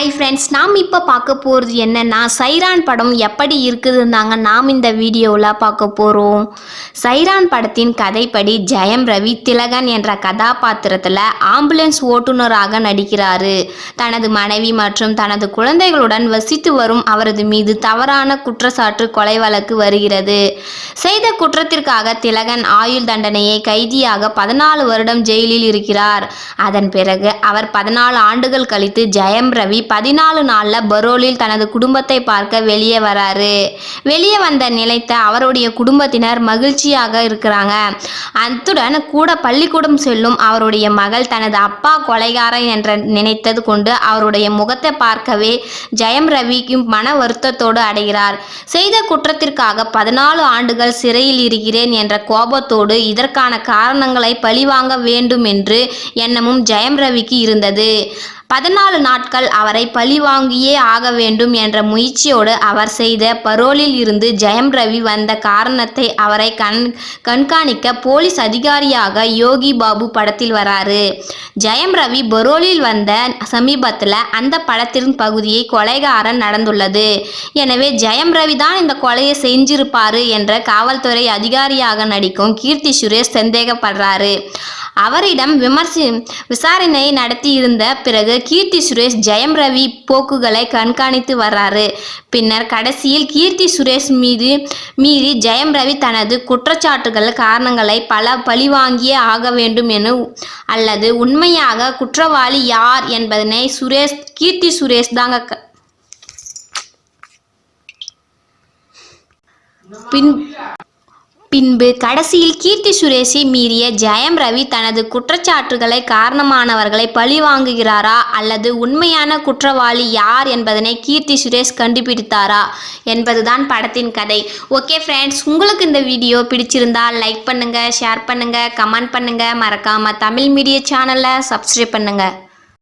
Hi friends நாம் இப்போ பார்க்க போகிறது என்னன்னா சைரான் படம் எப்படி இருக்குதுந்தாங்க நாம் இந்த வீடியோவில் பார்க்க போகிறோம் சைரான் படத்தின் கதைப்படி ஜெயம் ரவி திலகன் என்ற கதாபாத்திரத்தில் ஆம்புலன்ஸ் ஓட்டுநராக நடிக்கிறாரு. தனது மனைவி மற்றும் தனது குழந்தைகளுடன் வசித்து வரும் அவரது மீது தவறான குற்றச்சாட்டு கொலை வழக்கு வருகிறது. செய்த குற்றத்திற்காக திலகன் ஆயுள் தண்டனையை கைதியாக பதினாலு வருடம் ஜெயிலில் இருக்கிறார். அதன் பிறகு அவர் பதினாலு ஆண்டுகள் கழித்து ஜெயம் ரவி பதினாலு நாளில் பரோலில் தனது குடும்பத்தை பார்க்க வெளியே வராரு. வெளியே வந்த நிலைத்த அவருடைய குடும்பத்தினர் மகிழ்ச்சியாக இருக்கிறாங்க. அத்துடன் கூட பள்ளிக்கூடம் செல்லும் அவருடைய மகள் தனது அப்பா கொலைகாரன் என்ற நினைத்தது கொண்டு அவருடைய முகத்தை பார்க்கவே ஜெயம் ரவிக்கும் மன வருத்தத்தோடு அடைகிறார். செய்த குற்றத்திற்காக பதினாலு ஆண்டுகள் சிறையில் இருக்கிறேன் என்ற கோபத்தோடு இதற்கான காரணங்களை பழிவாங்க வேண்டும் என்று எண்ணமும் ஜெயம் ரவிக்கு இருந்தது. பதினாலு நாட்கள் அவரை பழிவாங்கியே ஆக வேண்டும் என்ற முயற்சியோடு அவர் செய்த பரோலில் இருந்து ஜெயம் ரவி வந்த காரணத்தை அவரை கண் கண்காணிக்க போலீஸ் அதிகாரியாக யோகி பாபு படத்தில் வராரு. ஜெயம் ரவி பரோலில் வந்த சமீபத்தில் அந்த படத்தின் பகுதியை கொலைகாரன் நடந்துள்ளது. எனவே ஜெயம் ரவி தான் இந்த கொலையை செஞ்சிருப்பாரு என்ற காவல்துறை அதிகாரியாக நடிக்கும் கீர்த்தி சுரேஷ் சந்தேகப்படுறாரு. அவரிடம் விமர்சி விசாரணை நடத்தியிருந்த பிறகு கீர்த்தி சுரேஷ் ஜெயம் ரவி போக்குகளை கண்காணித்து வர்றாரு. பின்னர் கடைசியில் கீர்த்தி சுரேஷ் மீது மீறி ஜெயம் ரவி தனது குற்றச்சாட்டுகள் காரணங்களை பல பழிவாங்கியே ஆக வேண்டும் என அல்லது உண்மையாக குற்றவாளி யார் என்பதனை சுரேஷ் கீர்த்தி சுரேஷ் தாங்க பின் பின்பு கடைசியில் கீர்த்தி சுரேஷை மீறிய ஜெயம் ரவி தனது குற்றச்சாட்டுகளை காரணமானவர்களை பழிவாங்குகிறாரா அல்லது உண்மையான குற்றவாளி யார் என்பதனை கீர்த்தி சுரேஷ் கண்டுபிடித்தாரா என்பதுதான் படத்தின் கதை. ஓகே ஃப்ரெண்ட்ஸ் உங்களுக்கு இந்த வீடியோ பிடிச்சிருந்தா லைக் பண்ணுங்கள் ஷேர் பண்ணுங்கள் கமெண்ட் பண்ணுங்கள் மறக்காமல் தமிழ் மீடியா சேனலை சப்ஸ்கிரைப் பண்ணுங்கள்